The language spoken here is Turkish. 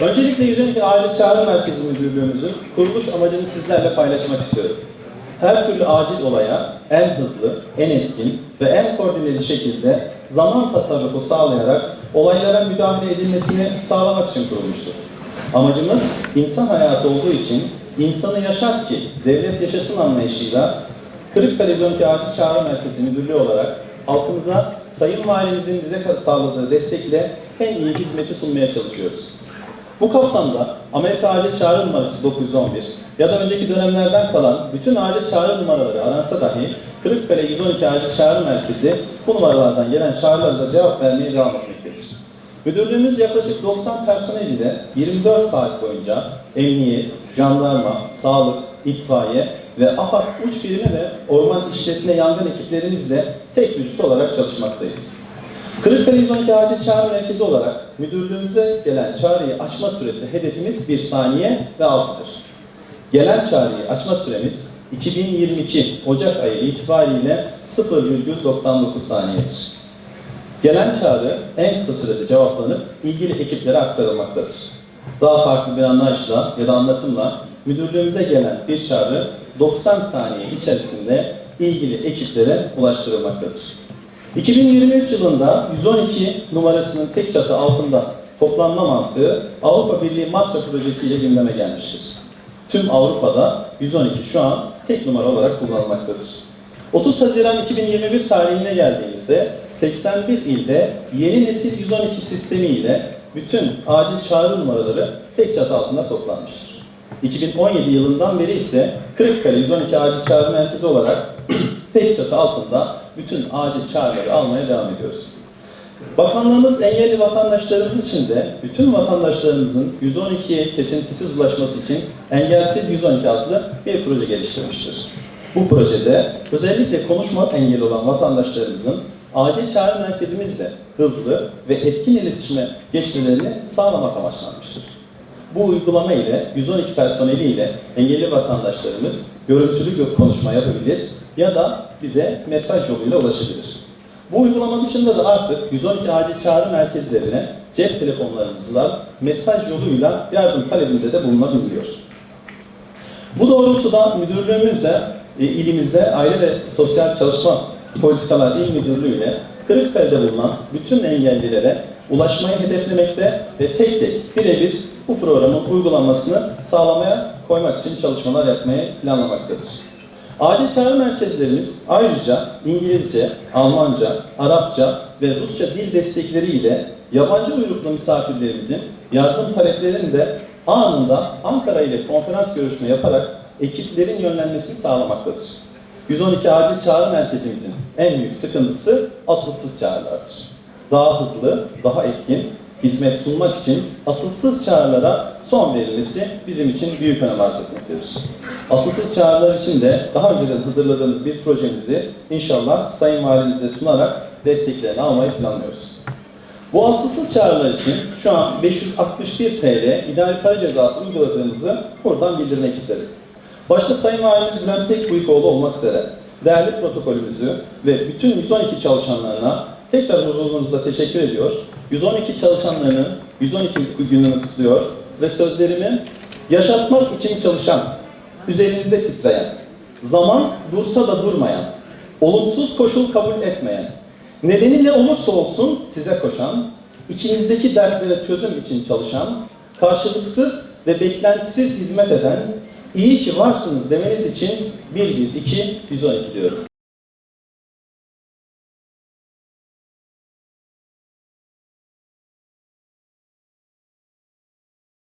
Öncelikle 112 Acil Çağrı Merkezi Müdürlüğümüzün kuruluş amacını sizlerle paylaşmak istiyorum. Her türlü acil olaya en hızlı, en etkin ve en koordineli şekilde zaman tasarrufu sağlayarak olaylara müdahale edilmesini sağlamak için kurulmuştur. Amacımız insan hayatı olduğu için insanı yaşar ki devlet yaşasın anlayışıyla Kırıkkale 112 Acil Çağrı Merkezi Müdürlüğü olarak halkımıza Sayın Valimizin bize sağladığı destekle en iyi hizmeti sunmaya çalışıyoruz. Bu kapsamda Amerika Acil Çağrı Numarası 911 ya da önceki dönemlerden kalan bütün acil çağrı numaraları aransa dahi Kırıkkale 112 Acil Çağrı Merkezi bu numaralardan gelen çağrılara da cevap vermeye devam etmektedir. Müdürlüğümüz yaklaşık 90 personel ile 24 saat boyunca emniyet, jandarma, sağlık, itfaiye ve AFAD uç birimi ve orman işletme yangın ekiplerimizle tek vücut olarak çalışmaktayız. Kırıkkale 112 Acil Çağrı Merkezi olarak müdürlüğümüze gelen çağrıyı açma süresi hedefimiz 1 saniye ve altıdır. Gelen çağrıyı açma süremiz 2022 Ocak ayı itibariyle 0,99 saniyedir. Gelen çağrı en kısa sürede cevaplanıp ilgili ekiplere aktarılmaktadır. Daha farklı bir anlayışla ya da anlatımla müdürlüğümüze gelen bir çağrı 90 saniye içerisinde ilgili ekiplere ulaştırılmaktadır. 2023 yılında 112 numarasının tek çatı altında toplanma mantığı Avrupa Birliği Matra Projesi ile gündeme gelmiştir. Tüm Avrupa'da 112 şu an tek numara olarak kullanılmaktadır. 30 Haziran 2021 tarihine geldiğimizde 81 ilde yeni nesil 112 sistemi ile bütün acil çağrı numaraları tek çatı altında toplanmıştır. 2017 yılından beri ise Kırıkkale 112 Acil Çağrı Merkezi olarak tek çatı altında bütün acil çağrıları almaya devam ediyoruz. Bakanlığımız engelli vatandaşlarımız için de bütün vatandaşlarımızın 112'ye kesintisiz ulaşması için Engelsiz 112 adlı bir proje geliştirmiştir. Bu projede özellikle konuşma engeli olan vatandaşlarımızın acil çağrı merkezimizle hızlı ve etkin iletişime geçmelerini sağlamak amaçlanmıştır. Bu uygulama ile 112 personeliyle engelli vatandaşlarımız görüntülü gö- konuşma yapabilir ya da bize mesaj yoluyla ulaşabilir. Bu uygulama dışında da artık 112 acil çağrı merkezlerine cep telefonlarımızla mesaj yoluyla yardım talebinde de bulunabiliyor. Bu doğrultuda müdürlüğümüz de e, ilimizde Aile ve Sosyal Çalışma Politikalar İl Müdürlüğü ile Kırıkkale'de bulunan bütün engellilere ulaşmayı hedeflemekte ve tek tek birebir bu programın uygulanmasını sağlamaya koymak için çalışmalar yapmayı planlamaktadır. Acil çağrı merkezlerimiz ayrıca İngilizce, Almanca, Arapça ve Rusça dil destekleri ile yabancı uyruklu misafirlerimizin yardım taleplerini de anında Ankara ile konferans görüşme yaparak ekiplerin yönlenmesini sağlamaktadır. 112 acil çağrı merkezimizin en büyük sıkıntısı asılsız çağrılardır. Daha hızlı, daha etkin hizmet sunmak için asılsız çağrılara son verilmesi bizim için büyük önem arz etmektedir. Asılsız çağrılar için de daha önceden hazırladığımız bir projemizi inşallah Sayın Valimize sunarak desteklerini almayı planlıyoruz. Bu asılsız çağrılar için şu an 561 TL ideal para cezası uyguladığımızı buradan bildirmek isterim. Başta Sayın Valimiz Bülent Tekbuyukoğlu olmak üzere değerli protokolümüzü ve bütün 112 çalışanlarına tekrar huzurunuzda teşekkür ediyor. 112 çalışanlarının 112 gününü kutluyor ve sözlerimi yaşatmak için çalışan, üzerinize titreyen, zaman dursa da durmayan, olumsuz koşul kabul etmeyen, nedeni ne olursa olsun size koşan, içinizdeki dertlere çözüm için çalışan, karşılıksız ve beklentisiz hizmet eden, iyi ki varsınız demeniz için 112 112 diyorum.